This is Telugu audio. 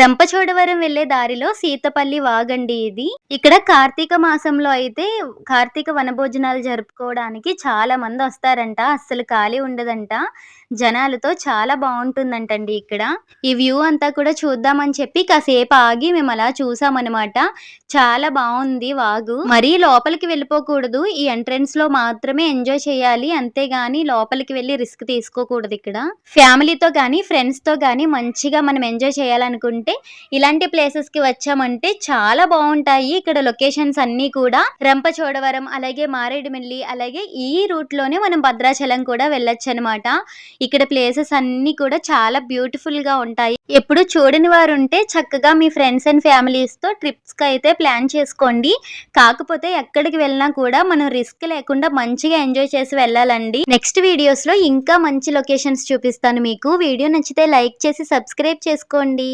రంపచోడవరం వెళ్ళే దారిలో సీతపల్లి వాగండి ఇది. ఇక్కడ కార్తీక మాసంలో అయితే కార్తీక వనభోజనాలు జరుపుకోవడానికి చాలా మంది వస్తారంట. అస్సలు ఖాళీ ఉండదంట. జనాలతో చాలా బాగుంటుందంటండి ఇక్కడ. ఈ వ్యూ అంతా కూడా చూద్దామని చెప్పి కాసేపు ఆగి మేము అలా చూసామన్నమాట. చాలా బాగుంది వాగు. మరీ లోపలికి వెళ్ళిపోకూడదు. ఈ ఎంట్రన్స్లో మాత్రమే ఎంజాయ్ చేయాలి. అంతేగాని లోపలికి వెళ్ళి రిస్క్ తీసుకోకూడదు ఇక్కడ. ఫ్యామిలీతో కానీ ఫ్రెండ్స్తో మంచిగా మనం ఎంజాయ్ చేయాలనుకుంటే ఇలాంటి ప్లేసెస్కి వచ్చామంటే చాలా బాగుంటాయి. ఇక్కడ లొకేషన్స్ అన్ని కూడా రంపచోడవరం అలాగే మారేడుమిల్లి అలాగే ఈ రూట్లోనే మనం భద్రాచలం కూడా వెళ్ళొచ్చు అనమాట ఇక్కడ ప్లేసెస్ అన్ని కూడా చాలా బ్యూటిఫుల్గా ఉంటాయి. ఎప్పుడు చూడని వారు ఉంటే చక్కగా మీ ఫ్రెండ్స్ అండ్ ఫ్యామిలీస్తో ట్రిప్స్కి అయితే ప్లాన్ చేసుకోండి. కాకపోతే ఎక్కడికి వెళ్ళినా కూడా మనం రిస్క్ లేకుండా మంచిగా ఎంజాయ్ చేసి వెళ్ళాలండి. నెక్స్ట్ వీడియోస్లో ఇంకా మంచి లొకేషన్స్ చూపిస్తాను మీకు. వీడియో నచ్చితే లైక్ చేసి సబ్స్క్రైబ్ చేసుకోండి.